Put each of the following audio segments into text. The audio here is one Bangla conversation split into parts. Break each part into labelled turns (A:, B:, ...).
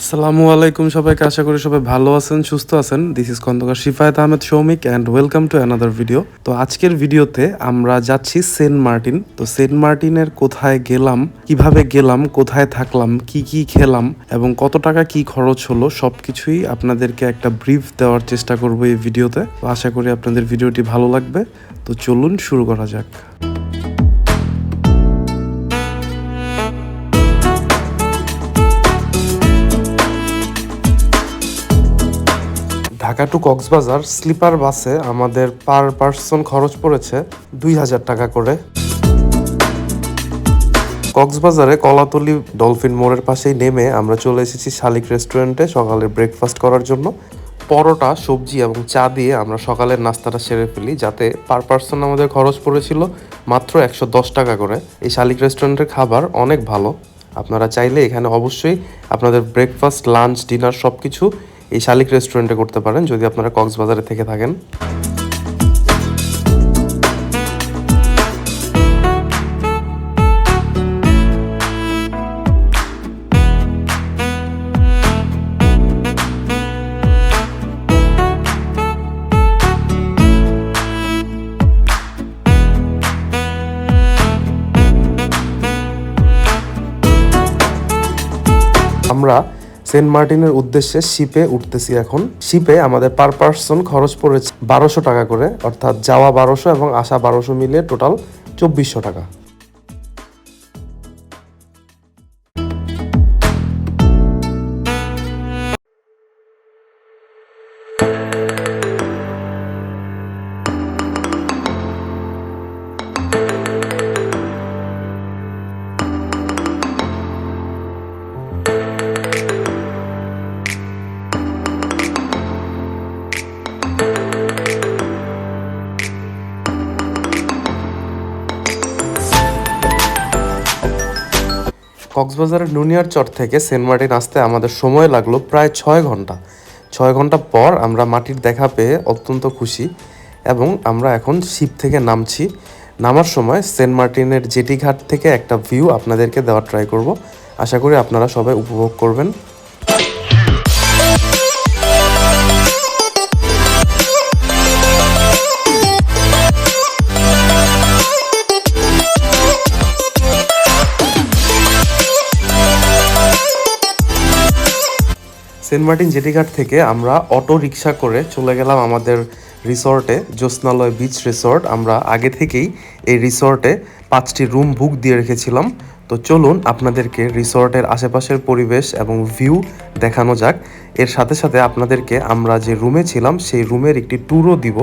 A: আসসালামু আলাইকুম সবাইকে, আশা করি সবাই ভালো আছেন, সুস্থ আছেন। This is Khandakar Shifayat Ahmed Soumik and welcome to another video তো আজকের ভিডিওতে আমরা যাচ্ছি সেন্ট মার্টিন। তো সেন্ট মার্টিনের কোথায় গেলাম, কীভাবে গেলাম, কোথায় থাকলাম, কি কি খেলাম এবং কত টাকা কি খরচ হলো, সবকিছুই আপনাদেরকে একটা ব্রিফ দেওয়ার চেষ্টা করব এই ভিডিওতে। তো আশা করি আপনাদের ভিডিওটি ভালো লাগবে। তো চলুন শুরু করা যাক। ঢাকা টু কক্সবাজার, স্লিপার বাসে আমাদের পার পার্সন খরচ পড়েছে দুই হাজার টাকা করে। কক্সবাজারে কলাতলি ডলফিন মোড়ের পাশেই নেমে আমরা চলে এসেছি শালিক রেস্টুরেন্টে সকালে ব্রেকফাস্ট করার জন্য। পরোটা, সবজি এবং চা দিয়ে আমরা সকালের নাস্তাটা সেরে ফেলি, যাতে পার পার্সন আমাদের খরচ পড়েছিল মাত্র একশো দশ টাকা করে। এই শালিক রেস্টুরেন্টের খাবার অনেক ভালো। আপনারা চাইলে এখানে অবশ্যই আপনাদের ব্রেকফাস্ট লাঞ্চ ডিনার সব কিছু এই শালিক রেস্টুরেন্টে করতে পারেন যদি আপনারা কক্সবাজারে থেকে থাকেন। আমরা সেন্ট মার্টিনের উদ্দেশ্যে শিপে উঠতেছি এখন। শিপে আমাদের পার পার্সন খরচ পড়েছে বারোশো টাকা করে, অর্থাৎ যাওয়া বারোশো এবং আসা বারোশো মিলে টোটাল চব্বিশশো টাকা। কক্সবাজারের নুনিয়ার চর থেকে সেন্ট মার্টিন আসতে আমাদের সময় লাগল প্রায় ছয় ঘণ্টা। ছয় ঘণ্টা পর আমরা মাটির দেখা পেয়ে অত্যন্ত খুশি এবং আমরা এখন শিপ থেকে নামছি। নামার সময় সেন্ট মার্টিনের জেটি ঘাট থেকে একটা ভিউ আপনাদেরকে দেওয়ার ট্রাই করব। আশা করি আপনারা সবাই উপভোগ করবেন। সেন্ট মার্টিন জেটিঘাট থেকে আমরা অটো রিক্সা করে চলে গেলাম আমাদের রিসর্টে, জ্যোৎস্নালয় বিচ রিসর্ট আমরা আগে থেকেই এই রিসর্টে পাঁচটি রুম বুক দিয়ে রেখেছিলাম। তো চলুন আপনাদেরকে রিসর্টের আশেপাশের পরিবেশ এবং ভিউ দেখানো যাক। এর সাথে সাথে আপনাদেরকে আমরা যে রুমে ছিলাম, সেই রুমের একটি ট্যুরও দিব।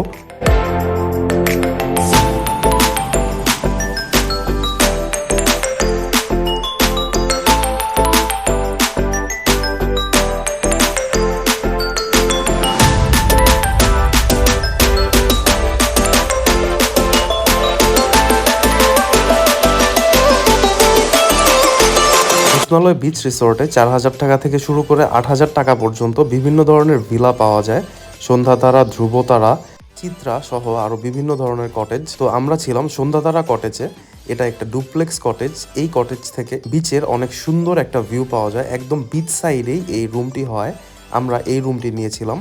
A: রত্নালয় বিচ রিসোর্টে চার হাজার টাকা থেকে শুরু করে আট হাজার টাকা পর্যন্ত বিভিন্ন ধরনের ভিলা পাওয়া যায়। সন্ধ্যাতারা, ধ্রুবতারা, চিত্রা সহ আরও বিভিন্ন ধরনের কটেজ তো আমরা ছিলাম সন্ধ্যাতারা কটেজে এটা একটা ডুপ্লেক্স কটেজ এই কটেজ থেকে বিচের অনেক সুন্দর একটা ভিউ পাওয়া যায়। একদম বিচ সাইডেই এই রুমটি হয়। আমরা এই রুমটি নিয়েছিলাম।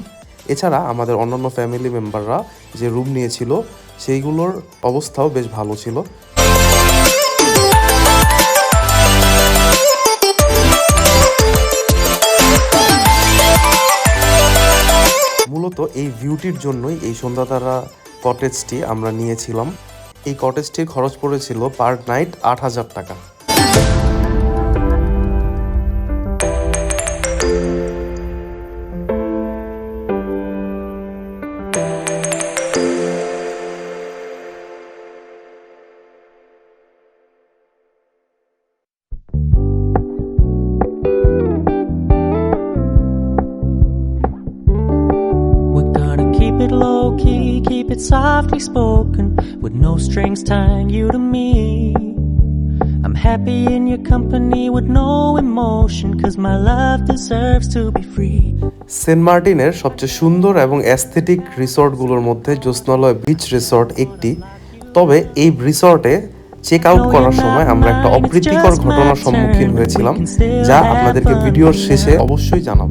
A: এছাড়া আমাদের অন্যান্য ফ্যামিলি মেম্বাররা যে রুম নিয়েছিল, সেইগুলোর অবস্থাও বেশ ভালো ছিল। মূলত এই ভিউটির জন্যই এই সন্ধ্যাতারা কটেজটি আমরা নিয়েছিলাম। এই কটেজটির খরচ পড়েছিল পার নাইট আট হাজার টাকা।
B: No strings tying you to me. I'm happy in your company with no emotion, cause my love deserves to be free.
A: Saint মার্টিনের সবচেয়ে সুন্দর এবং অ্যাস্থেটিক রিসর্টগুলোর মধ্যে জ্যোৎস্নালয় বিচ রিসর্ট একটি তবে এই রিসর্টে চেক আউট করার সময় আমরা একটা অপ্রীতিকর ঘটনার সম্মুখীন হয়েছিলাম যা আপনাদেরকে ভিডিওর শেষে অবশ্যই জানাব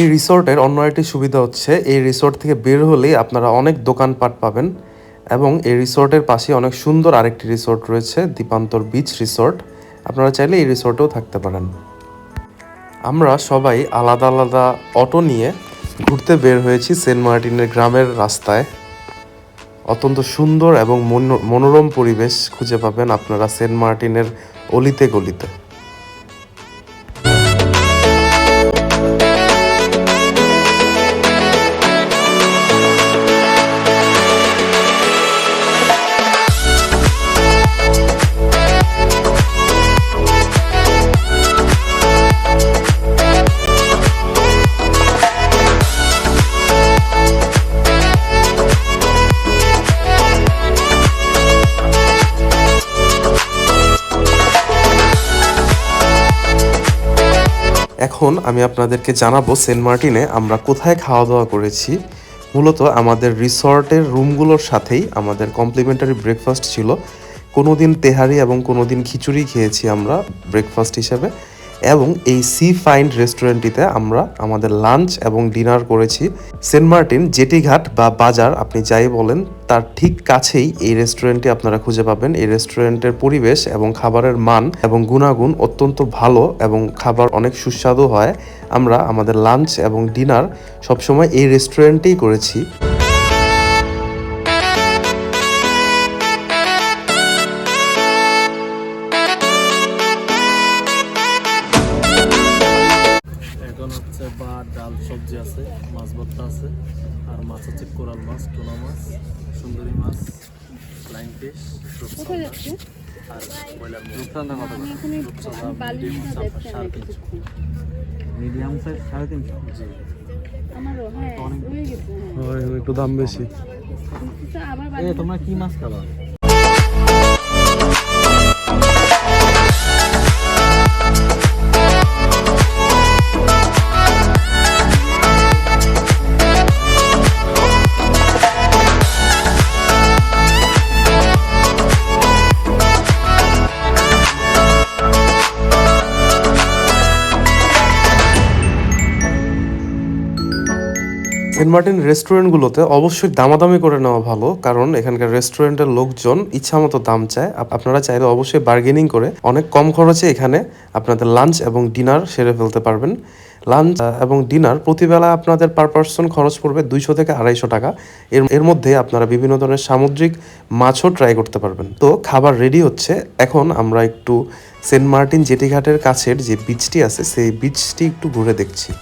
A: এই রিসোর্টের অন্য একটি সুবিধা হচ্ছে, এই রিসোর্ট থেকে বের হলেই আপনারা অনেক দোকানপাট পাবেন এবং এই রিসোর্টের পাশে অনেক সুন্দর আরেকটি রিসোর্ট রয়েছে, দীপান্তর বিচ রিসোর্ট আপনারা চাইলে এই রিসোর্টেও থাকতে পারেন। আমরা সবাই আলাদা আলাদা অটো নিয়ে ঘুরতে বের হয়েছি সেন্ট মার্টিনের গ্রামের রাস্তায়। অত্যন্ত সুন্দর এবং মনো- মনোরম পরিবেশ খুঁজে পাবেন আপনারা সেন্ট মার্টিনের অলিতে গলিতে। এখন আমি আপনাদেরকে জানাব সেন্ট মার্টিনে আমরা কোথায় খাওয়া দাওয়া করেছি। মূলত আমাদের রিসর্টের রুমগুলোর সাথেই আমাদের কমপ্লিমেন্টারি ব্রেকফাস্ট ছিল। কোনো দিন তেহারি এবং কোনো দিন খিচুড়ি খেয়েছি আমরা ব্রেকফাস্ট হিসেবে। এবং এই সি ফাইন্ড রেস্টুরেন্টটিতে আমরা আমাদের লাঞ্চ এবং ডিনার করেছি। সেন্ট মার্টিন, জেটিঘাট বা বাজার, আপনি যাই বলেন, তার ঠিক কাছেই এই রেস্টুরেন্টটি আপনারা খুঁজে পাবেন। এই রেস্টুরেন্টের পরিবেশ এবং খাবারের মান এবং গুণাগুণ অত্যন্ত ভালো এবং খাবার অনেক সুস্বাদু হয়। আমরা আমাদের লাঞ্চ এবং ডিনার সবসময় এই রেস্টুরেন্টেই করেছি।
C: মিডিয়াম সাইজ সাড়ে তিনশো? জি।
D: আমারও হ্যাঁ হয়ে গেছে হ্যাঁ।
A: একটু দাম বেশি।
C: এ তোমরা কি মাছ খাবা?
A: সেন্ট মার্টিন রেস্টুরেন্টগুলোতে অবশ্যই দামাদামি করে নেওয়া ভালো, কারণ এখানকার রেস্টুরেন্টের লোকজন ইচ্ছা মতো দাম চায়। আপ- আপনারা চাইলে অবশ্যই বার্গেনিং করে অনেক কম খরচে এখানে আপনাদের লাঞ্চ এবং ডিনার সেরে ফেলতে পারবেন। লাঞ্চ এবং ডিনার প্রতিবেলা আপনাদের পার পার্সন খরচ পড়বে দুইশো থেকে আড়াইশো টাকা। এর এর মধ্যে আপনারা বিভিন্ন ধরনের সামুদ্রিক মাছও ট্রাই করতে পারবেন। তো খাবার রেডি হচ্ছে। এখন আমরা একটু সেন্ট মার্টিন জেটিঘাটের কাছের যে বিচটি আছে, সেই বিচটি একটু ঘুরে দেখছি।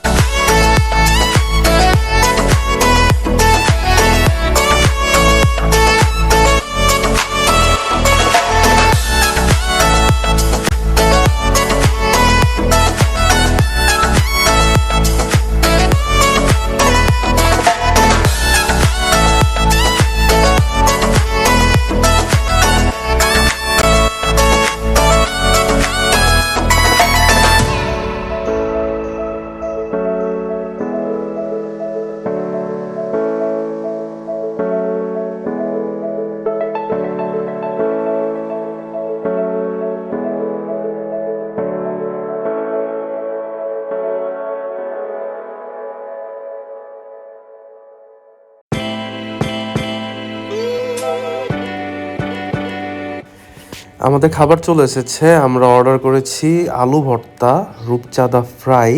A: আমাদের খাবার চলে এসেছে। আমরা অর্ডার করেছি আলু ভর্তা, রূপচাঁদা ফ্রাই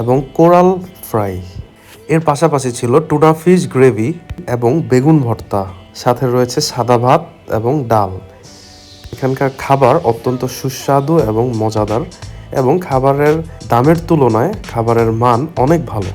A: এবং কোরাল ফ্রাই এর পাশাপাশি ছিল টুনা ফিশ গ্রেভি এবং বেগুন ভর্তা। সাথে রয়েছে সাদা ভাত এবং ডাল। এখানকার খাবার অত্যন্ত সুস্বাদু এবং মজাদার এবং খাবারের দামের তুলনায় খাবারের মান অনেক ভালো।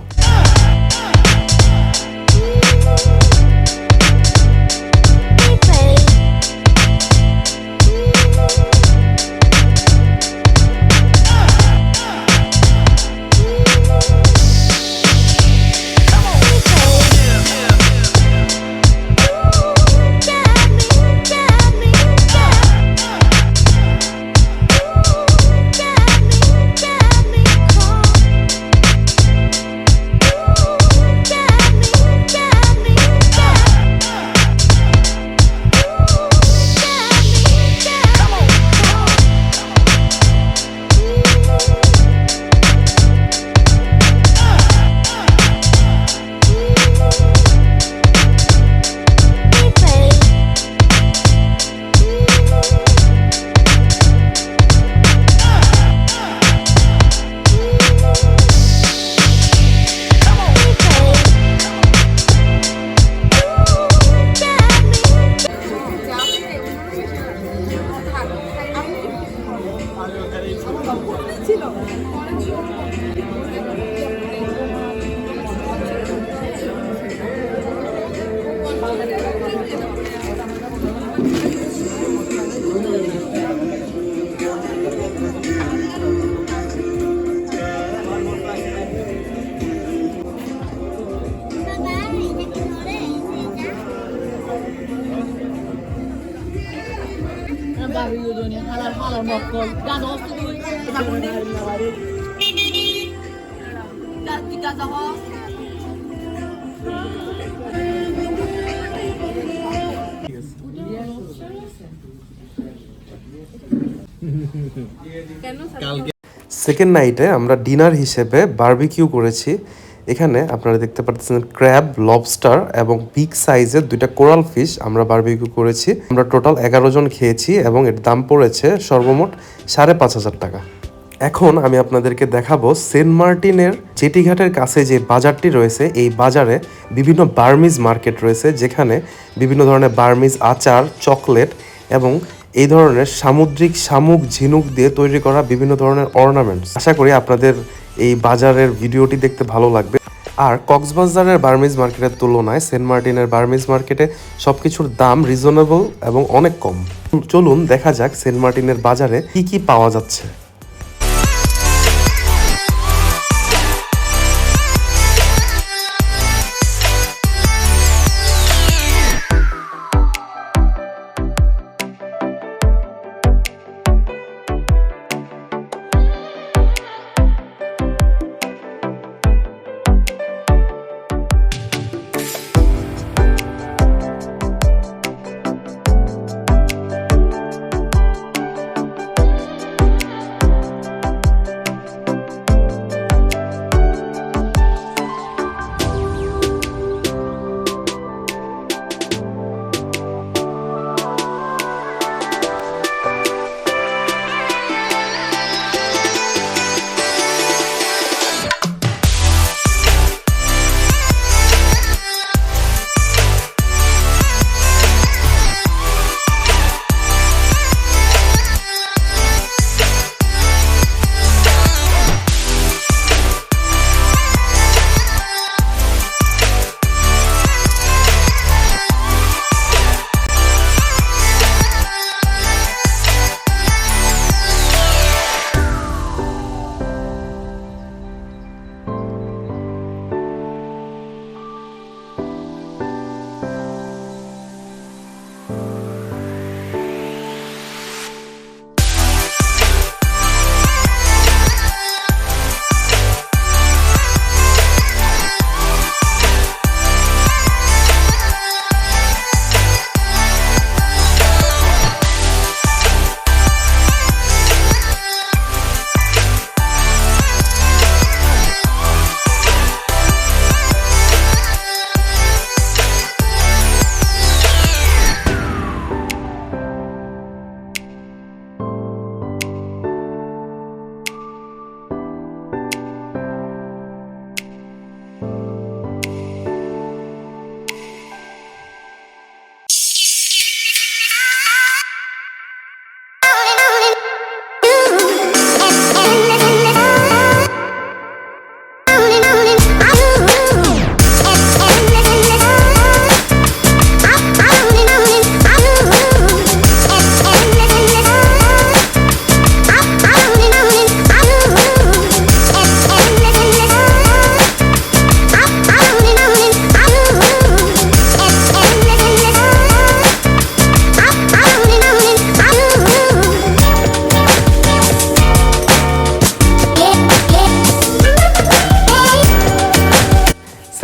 E: Halal
A: সেকেন্ড নাইটে আমরা ডিনার হিসেবে বার্বিকিউ করেছি। এখানে আপনারা দেখতে পাচ্ছেন ক্র্যাব লবস্টার এবং বিগ সাইজের দুইটা কোরাল ফিশ আমরা বারবিকিউ করেছি। আমরা টোটাল এগারো জন খেয়েছি এবং এর দাম পড়েছে সর্বমোট সাড়ে পাঁচ হাজার টাকা। এখন আমি আপনাদেরকে দেখাবো সেন্ট মার্টিনের চেটিঘাটের কাছে যে বাজারটি রয়েছে, এই বাজারে বিভিন্ন বার্মিজ মার্কেট রয়েছে, যেখানে বিভিন্ন ধরনের বার্মিজ আচার, চকলেট এবং এই ধরনের সামুদ্রিক শামুক ঝিনুক দিয়ে তৈরি করা বিভিন্ন ধরনের অর্নামেন্টস আশা করি আপনাদের এই বাজারের ভিডিওটি দেখতে ভালো লাগবে। আর কক্সবাজারের বার্মিজ মার্কেটের তুলনায় সেন্ট মার্টিনের বার্মিজ মার্কেটে সবকিছুর দাম রিজনেবল এবং অনেক কম। চলুন দেখা যাক সেন্ট মার্টিনের বাজারে কি কি পাওয়া যাচ্ছে।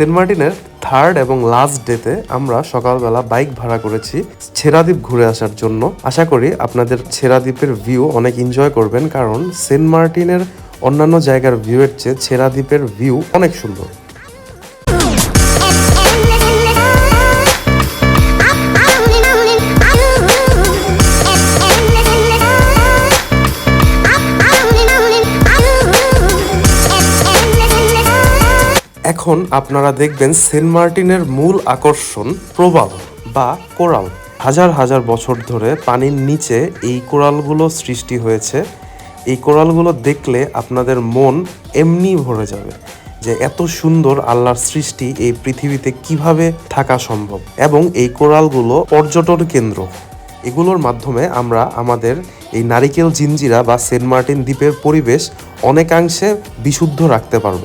A: সেন্ট মার্টিনের থার্ড এবং লাস্ট ডেতে আমরা সকালবেলা বাইক ভাড়া করেছি ছেড়াদ্বীপ ঘুরে আসার জন্য। আশা করি আপনাদের ছেড়াদ্বীপের ভিউ অনেক এনজয় করবেন, কারণ সেন্ট মার্টিনের অন্যান্য জায়গার ভিউ এর চেয়ে ছেড়াদ্বীপের ভিউ অনেক সুন্দর। এখন আপনারা দেখবেন সেন্ট মার্টিনের মূল আকর্ষণ প্রবাল বা কোরাল। হাজার হাজার বছর ধরে পানির নিচে এই কোরালগুলো সৃষ্টি হয়েছে। এই কোরালগুলো দেখলে আপনাদের মন এমনি ভরে যাবে যে এত সুন্দর আল্লাহর সৃষ্টি এই পৃথিবীতে কীভাবে থাকা সম্ভব এবং এই কোরালগুলো পর্যটন কেন্দ্র। এগুলোর মাধ্যমে আমরা আমাদের এই নারিকেল জিঞ্জিরা বা সেন্ট মার্টিন দ্বীপের পরিবেশ অনেকাংশে বিশুদ্ধ রাখতে পারব।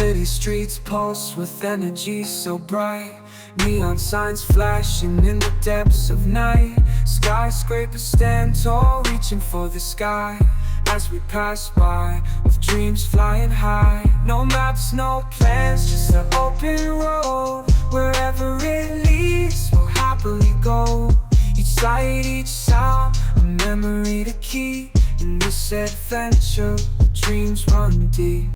F: City streets pulse with energy so bright. Neon signs flashing in the depths of night. Skyscrapers stand tall, reaching for the sky. As we pass by, with dreams flying high. No maps, no plans, just an open road. Wherever it leads, we'll happily go. Each sight, each sound, a memory to keep. In this adventure, dreams run deep.